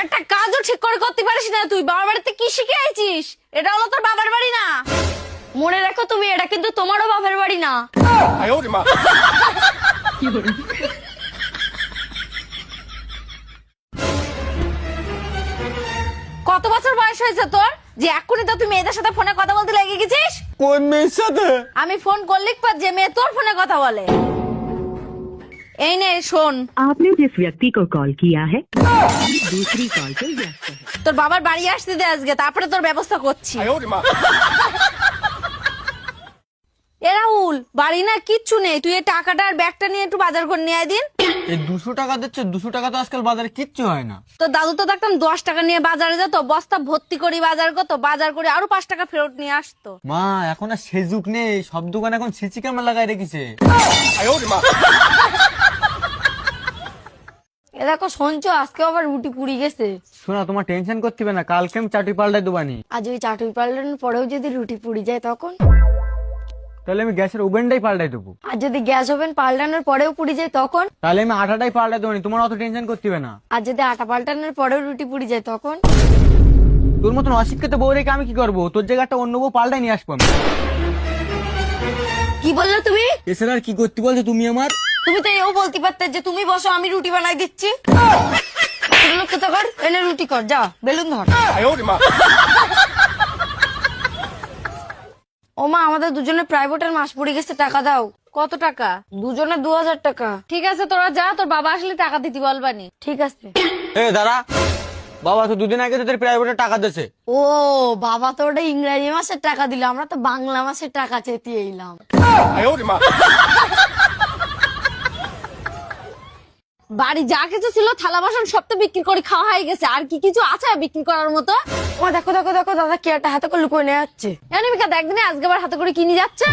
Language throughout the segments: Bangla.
একটা কাজও ঠিক করে করতে পারিস না তুই বাবার বাড়িতে কি শিখে আছিস এটা হলো তোর বাবার বাড়ি না। মনে রাখো তুমি এটা কিন্তু তোমারও বাবার বাড়ি না। কত বছর বয়স হয়েছে তোর? যে এখনই তো তুই মেয়েদের সাথে ফোনে কথা বলতে লেগে গেছিস? কোন মেয়ের সাথে? আমি ফোন করলে পর যে মেয়ে তোর ফোনে কথা বলে। এই নে শোন। आपने जिस व्यक्ति को কল তোর বাবার বাড়ি আসতে দে আজকে তারপরে তোর ব্যবস্থা করছি। এ রাহুল বাড়ি না কিচ্ছু নেই। তুই এই টাকাটা আর ব্যাগটা নিয়ে একটু বাজার করে নিয়ে আয় দিন। এই দুশো টাকা দিচ্ছে দুশো টাকা তো আজকাল বাজারে কিচ্ছু হয় না। তো দাদু তো দেখতাম দশ টাকা নিয়ে বাজারে যেত বস্তা ভর্তি করি বাজার করতো বাজার করে আরও পাঁচ টাকা ফেরত নিয়ে আসতো। মা এখন আর সেজুক নেই সব দোকান এখন সিসি ক্যামেরা লাগায় রেখেছে। এ দেখো শুনছো? আজকে আবার রুটি পুড়ি গেছে। শোনা তোমার টেনশন করতে না। কালকে আমি চাটি পাল্টাই দেবানি আজ ওই চাটুই পাল্টানোর পরেও যদি রুটি পুড়ি যায় তখন? তাহলে আমি গ্যাসের ওভেনটাই পাল্টাই দেবো। আর যদি গ্যাস ওভেন পাল্টানোর পরেও পুড়ি যায় তখন? তাহলে আমি আটাটাই পাল্টাই দেবানি তোমার অত টেনশন করতে না। আর যদি আটা পাল্টানোর পরেও রুটি পুড়ি যায় তখন? তোর মতন অশিক্ষিত বউ রেখে আমি কি করব? তোর জায়গাটা অন্য বউ পাল্টাই নিয়ে আসব আমি। কি বললে তুমি? এছাড়া আর কি করতে বলছো তুমি আমার? তুমি তো এও বলতে পারতে যে তুমি বসো আমি রুটি বানাই দিচ্ছি। লোককে রুটি কর যা বেলুন ধর। ও মা আমাদের দুজনে প্রাইভেটের মাস পড়ে গেছে টাকা দাও। কত টাকা? দুজনে দু হাজার টাকা। ঠিক আছে তোরা যা তোর বাবা আসলে টাকা দিতে বলবানি ঠিক আছে। এ দাঁড়া। বাবা তো দুদিন আগে তোদের প্রাইভেটে টাকা দিয়েছে। ও বাবা তো ওটা ইংরাজি মাসের টাকা দিল আমরা তো বাংলা মাসের টাকা চেতে এলাম। বাড়ি যা কিছু ছিল থালা বাসন সব তো বিক্রি করে খাওয়া হয়ে গেছে। আর কি কিছু আছে বিক্রি করার মতো? ও দেখো দেখো দেখো দাদা কে একটা হাতে করে লুকিয়ে নিয়ে যাচ্ছে। অনিমিকা দেখবি না আজকে আবার হাতে করে কিনে যাচ্ছে?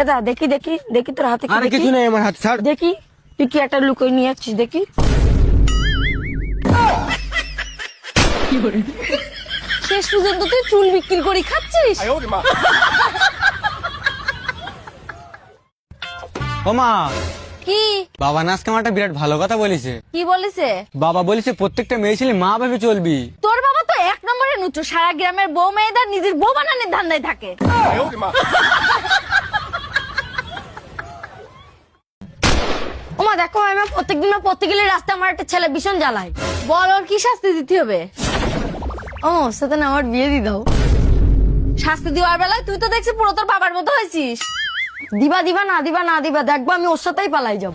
এটা দেখি দেখি দেখি তোর হাতে আরে কিছু নেই আমার হাতে ছাড়। দেখি তুই কি একটা লুকিয়ে নিয়ে যাচ্ছিস দেখি। শেষ পর্যন্ত তুই চুল বিক্রি করে খাচ্ছিস? ওমা কি? বাবা নাচ কেমন একটা বিরাট ভালো কথা বলেছে। কি বলেছে? বাবা বলেছে প্রত্যেকটা মেয়ে ছেলে মা ভাবে চলবি। তোর বাবা তো এক নম্বরে নুচু সারা গ্রামের বউ মেয়েদের নিজের বউ বানানোর ধান্দায় থাকে। ওমা দেখো আমি প্রত্যেকদিন না পড়তে গেলে রাস্তা আমার একটা ছেলে ভীষণ জ্বালায়। বল ওর কি শাস্তি দিতে হবে? ও সাথে না আমার বিয়ে দিয়ে দাও। শাস্তি দেওয়ার বেলায় তুই তো দেখছি পুরো তোর বাবার মতো হয়েছিস। দিবা দিবা না দিবা না দিবা দেখবা আমি ওর সাথেই পালাই যাব।